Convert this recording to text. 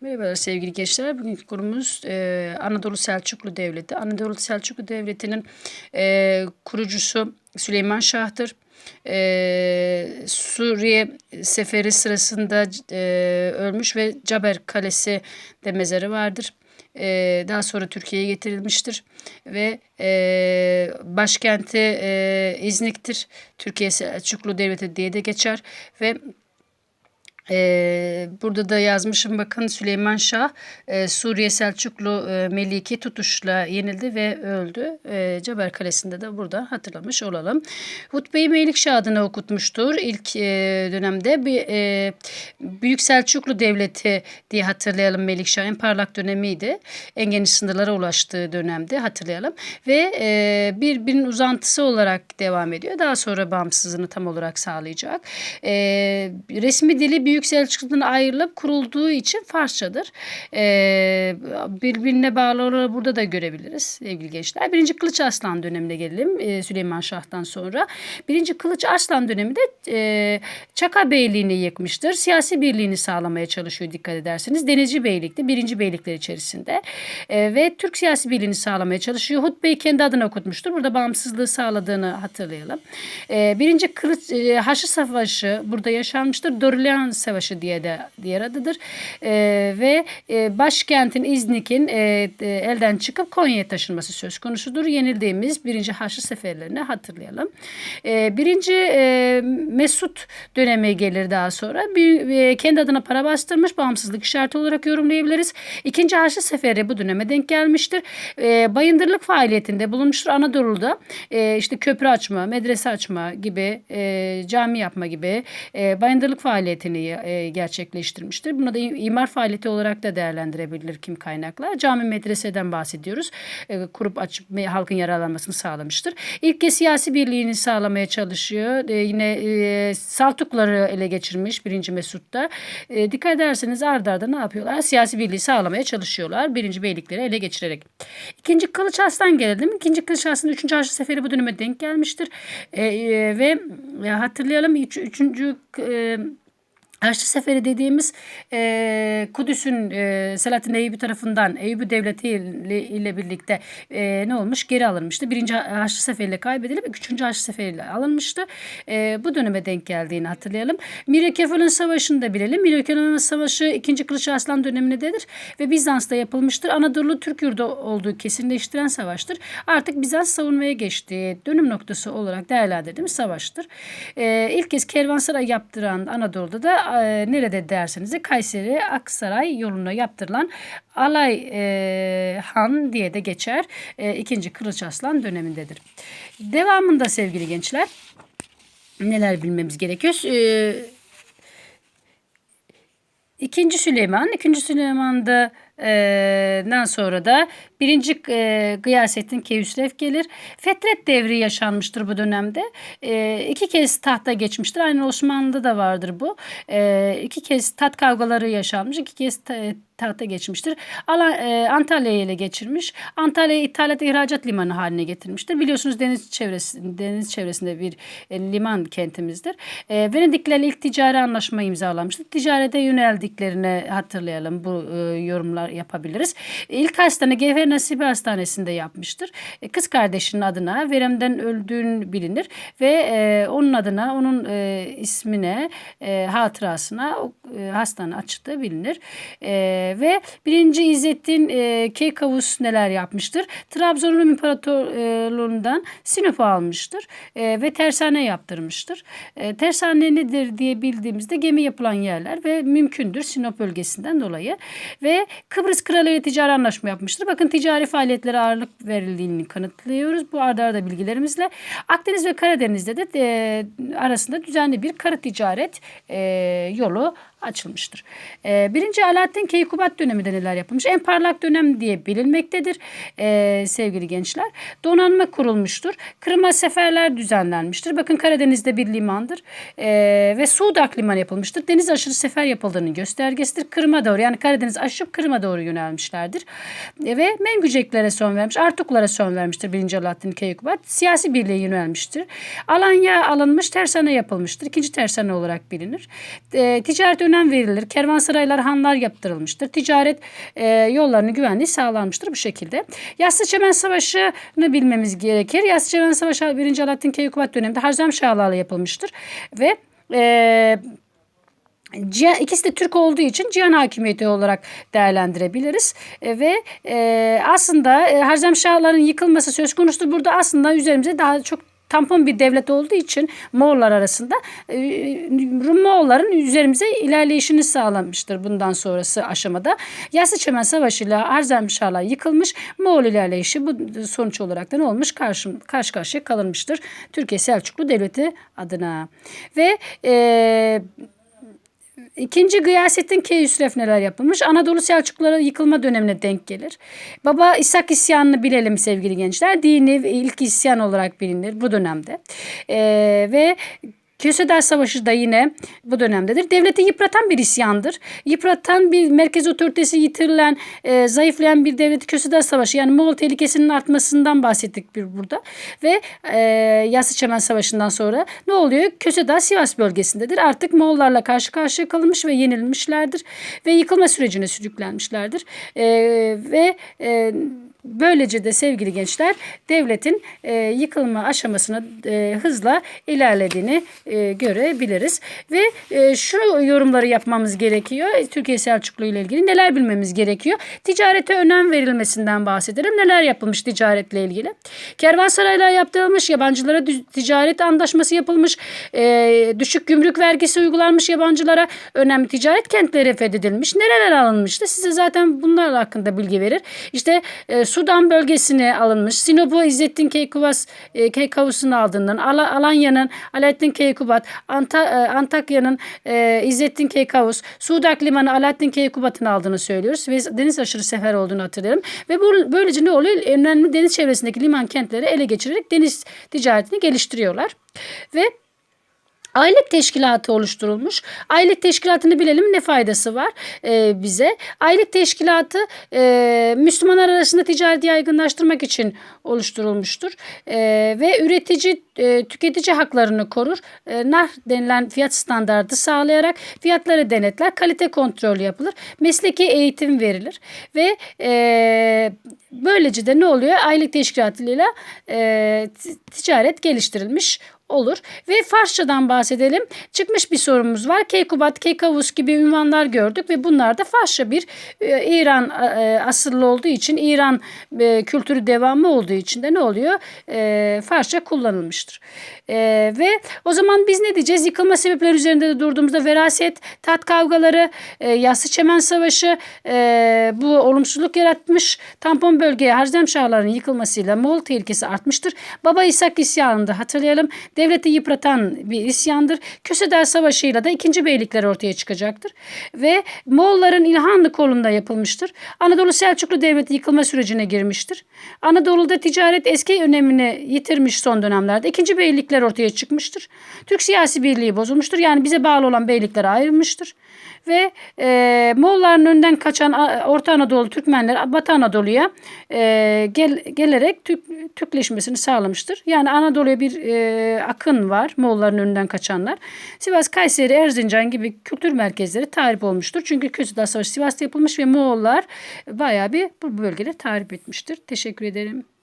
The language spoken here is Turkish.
Merhabalar sevgili gençler. Bugünkü konumuz e, Anadolu Selçuklu Devleti. Anadolu Selçuklu Devleti'nin e, kurucusu Süleyman Şah'tır. E, Suriye seferi sırasında e, ölmüş ve Caber Kalesi de mezarı vardır. E, daha sonra Türkiye'ye getirilmiştir ve e, başkenti e, İznik'tir. Türkiye Selçuklu Devleti diye de geçer ve ee, burada da yazmışım bakın Süleyman Şah e, Suriye Selçuklu e, Meliki tutuşla yenildi ve öldü. E, Ceber Kalesi'nde de burada hatırlamış olalım. Hutbeyi Melikşah adına okutmuştur ilk e, dönemde. Bir, e, Büyük Selçuklu Devleti diye hatırlayalım Melikşah en parlak dönemiydi. En geniş sınırlara ulaştığı dönemde hatırlayalım. Ve e, birbirinin uzantısı olarak devam ediyor. Daha sonra bağımsızlığını tam olarak sağlayacak. E, resmi dili Büyük Büyük Selçuklu'dan ayrılıp kurulduğu için Farsçadır. Ee, birbirine bağlı olarak burada da görebiliriz sevgili gençler. Birinci Kılıç Arslan dönemine gelelim e, Süleyman Şah'tan sonra. Birinci Kılıç Arslan döneminde e, Çaka Beyliğini yıkmıştır. Siyasi birliğini sağlamaya çalışıyor dikkat ederseniz. Denizci Beylik'te birinci beylikler içerisinde. E, ve Türk siyasi birliğini sağlamaya çalışıyor. Hutbeyi kendi adına okutmuştur. Burada bağımsızlığı sağladığını hatırlayalım. E, birinci Kılıç e, Haçlı Savaşı burada yaşanmıştır. Dorulean Savaşı diye de diğer adıdır. E, ve e, başkentin İznik'in e, e, elden çıkıp Konya'ya taşınması söz konusudur. Yenildiğimiz birinci Haçlı seferlerini hatırlayalım. E, birinci e, Mesut dönemi gelir daha sonra. Bir, e, kendi adına para bastırmış bağımsızlık işareti olarak yorumlayabiliriz. İkinci Haçlı Seferi bu döneme denk gelmiştir. E, bayındırlık faaliyetinde bulunmuştur. Anadolu'da e, işte köprü açma, medrese açma gibi, e, cami yapma gibi e, bayındırlık faaliyetini e, gerçekleştirmiştir. Bunu da imar faaliyeti olarak da değerlendirebilir kim kaynaklar. Cami medreseden bahsediyoruz. E, kurup açıp halkın yararlanmasını sağlamıştır. İlk kez siyasi birliğini sağlamaya çalışıyor. E, yine Saltukları ele geçirmiş birinci Mesut'ta. Dikkat ederseniz ardarda arda ne yapıyorlar? Siyasi birliği sağlamaya çalışıyorlar. Birinci beylikleri ele geçirerek. İkinci Kılıç Arslan gelelim. İkinci Kılıç Arslan 3. Haçlı Seferi bu döneme denk gelmiştir. Ve hatırlayalım 3. Üç, üçüncü e, Haçlı Seferi dediğimiz e, Kudüs'ün e, Selahattin Eyyubi tarafından Eyyubi Devleti ile, ile birlikte e, ne olmuş? Geri alınmıştı. Birinci Haçlı Seferi'yle kaybedilip üçüncü Haçlı Seferi'yle alınmıştı. E, bu döneme denk geldiğini hatırlayalım. Miryakefal'ın Savaşı'nı da bilelim. Miryakefal'ın Savaşı 2. Kılıç Arslan dönemindedir ve Bizans'ta yapılmıştır. Anadolu Türk yurdu olduğu kesinleştiren savaştır. Artık Bizans savunmaya geçtiği dönüm noktası olarak değerlendirdiğimiz savaştır. E, ilk kez kervansaray yaptıran Anadolu'da da e, nerede derseniz de Kayseri Aksaray yoluna yaptırılan Alay e, Han diye de geçer. E, ikinci Kılıç Aslan dönemindedir. Devamında sevgili gençler neler bilmemiz gerekiyor? E, İkinci Süleyman, ikinci Süleyman'da dan sonra da birinci e, Gıyasettin Keyhüsrev gelir. Fetret devri yaşanmıştır bu dönemde. E, iki kez tahta geçmiştir. Aynı Osmanlı'da da vardır bu. E, iki kez tat kavgaları yaşanmış. iki kez tahta geçmiştir. E, Antalya'yı ele geçirmiş. Antalya'yı ithalat ihracat limanı haline getirmiştir. Biliyorsunuz deniz çevresinde, deniz çevresinde bir e, liman kentimizdir. E, Venediklerle ilk ticari anlaşma imzalamıştır. Ticarete yöneldiklerini hatırlayalım. Bu e, yorumlar yapabiliriz. İlk hastane Gevher Nasibi Hastanesi'nde yapmıştır. E, kız kardeşinin adına veremden öldüğün bilinir ve e, onun adına onun e, ismine e, hatırasına o e, hastane açtığı bilinir. E, ve birinci İzzettin e, Keykavus neler yapmıştır? Trabzon Rum İmparatorluğundan Sinop'u almıştır e, ve tersane yaptırmıştır. E, tersane nedir diye bildiğimizde gemi yapılan yerler ve mümkündür Sinop bölgesinden dolayı ve Kıbrıs Kralı ile ticari anlaşma yapmıştır. Bakın ticari faaliyetlere ağırlık verildiğini kanıtlıyoruz bu arda arda bilgilerimizle. Akdeniz ve Karadeniz'de de e, arasında düzenli bir kara ticaret e, yolu açılmıştır. E, birinci Alaaddin Keykubat döneminde neler yapılmış? En parlak dönem diye bilinmektedir e, sevgili gençler. Donanma kurulmuştur. Kırım'a seferler düzenlenmiştir. Bakın Karadeniz'de bir limandır. E, ve Sudak limanı yapılmıştır. Deniz aşırı sefer yapıldığının göstergesidir. Kırım'a doğru yani Karadeniz aşıp Kırım'a doğru yönelmişlerdir. E, ve Mengüceklere son vermiş. Artuklara son vermiştir birinci Alaaddin Keykubat. Siyasi birliğe yönelmiştir. Alanya alınmış tersane yapılmıştır. İkinci tersane olarak bilinir. E, ticaret önemli önem verilir. Kervansaraylar, hanlar yaptırılmıştır. Ticaret e, yollarının güvenliği sağlanmıştır bu şekilde. Yassıçemen Savaşı'nı bilmemiz gerekir. Yassıçemen Savaşı 1. Alaaddin Keykubat döneminde Harzemşahlarla yapılmıştır. Ve e, Cihan, ikisi de Türk olduğu için Cihan hakimiyeti olarak değerlendirebiliriz. E, ve e, aslında e, Harzemşahların yıkılması söz konusu burada aslında üzerimize daha çok tampon bir devlet olduğu için Moğollar arasında e, Rum Moğolların üzerimize ilerleyişini sağlamıştır bundan sonrası aşamada. Yassıçemen Savaşı ile Harzemşahlar yıkılmış. Moğol ilerleyişi bu sonuç olarak da ne olmuş? Karşı, karşı karşıya kalınmıştır. Türkiye Selçuklu Devleti adına. Ve e, İkinci Gıyasettin Keyhüsref neler yapılmış? Anadolu Selçukluları yıkılma dönemine denk gelir. Baba İshak isyanını bilelim sevgili gençler. Dini ilk isyan olarak bilinir bu dönemde. Ee, ve Köseder Savaşı da yine bu dönemdedir. Devleti yıpratan bir isyandır. Yıpratan bir merkez otoritesi yitirilen, e, zayıflayan bir devleti Köseder Savaşı yani Moğol tehlikesinin artmasından bahsettik bir burada. Ve e, Yassıçemen Savaşı'ndan sonra ne oluyor? Köseder Sivas bölgesindedir. Artık Moğollarla karşı karşıya kalınmış ve yenilmişlerdir. Ve yıkılma sürecine sürüklenmişlerdir. E, ve e, Böylece de sevgili gençler devletin e, yıkılma aşamasına e, hızla ilerlediğini e, görebiliriz. Ve e, şu yorumları yapmamız gerekiyor. Türkiye Selçuklu ile ilgili neler bilmemiz gerekiyor? Ticarete önem verilmesinden bahsedelim. Neler yapılmış ticaretle ilgili? Kervansaraylar yaptırılmış, yabancılara ticaret anlaşması yapılmış, e, düşük gümrük vergisi uygulanmış yabancılara, önemli ticaret kentleri fethedilmiş. Nereler alınmıştı? Size zaten bunlar hakkında bilgi verir. İşte e, Sudan bölgesine alınmış. Sinop'u İzzettin Keykuvas e, Keykavus'un aldığından, Al Alanya'nın Alaaddin Keykubat, Anta, e, Antakya'nın e, İzzettin Keykavus, Sudak Limanı Alaaddin Keykubat'ın aldığını söylüyoruz ve deniz aşırı sefer olduğunu hatırlayalım. Ve bu böylece ne oluyor? Önemli deniz çevresindeki liman kentleri ele geçirerek deniz ticaretini geliştiriyorlar. Ve Aylık teşkilatı oluşturulmuş. Aylık teşkilatını bilelim ne faydası var e, bize. Aylık teşkilatı e, Müslümanlar arasında ticareti yaygınlaştırmak için oluşturulmuştur. E, ve üretici e, tüketici haklarını korur. E, nar denilen fiyat standardı sağlayarak fiyatları denetler. Kalite kontrol yapılır. Mesleki eğitim verilir. Ve e, böylece de ne oluyor? Aylık teşkilatıyla e, ticaret geliştirilmiş olur. Ve Farsçadan bahsedelim. Çıkmış bir sorumuz var. Keykubat, Keykavus gibi ünvanlar gördük ve bunlar da Farsça bir e, İran e, asıllı olduğu için İran e, kültürü devamı olduğu için de ne oluyor? E, Farsça kullanılmıştır. E, ve o zaman biz ne diyeceğiz? Yıkılma sebepleri üzerinde de durduğumuzda veraset, tat kavgaları, e, Yassı Çemen Savaşı e, bu olumsuzluk yaratmış. Tampon bölgeye Harzemşahların yıkılmasıyla Moğol tehlikesi artmıştır. Baba İshak isyanında hatırlayalım devleti yıpratan bir isyandır. Köseder Savaşı'yla da ikinci beylikler ortaya çıkacaktır. Ve Moğolların İlhanlı kolunda yapılmıştır. Anadolu Selçuklu Devleti yıkılma sürecine girmiştir. Anadolu'da ticaret eski önemini yitirmiş son dönemlerde. İkinci beylikler ortaya çıkmıştır. Türk siyasi birliği bozulmuştur. Yani bize bağlı olan beylikler ayrılmıştır ve e, Moğolların önden kaçan Orta Anadolu Türkmenler Batı Anadolu'ya e, gel, gelerek Türk, Türkleşmesini sağlamıştır. Yani Anadolu'ya bir e, akın var Moğolların önünden kaçanlar. Sivas, Kayseri, Erzincan gibi kültür merkezleri tahrip olmuştur. Çünkü Kösüdağ Savaşı Sivas'ta yapılmış ve Moğollar bayağı bir bu bölgede tahrip etmiştir. Teşekkür ederim.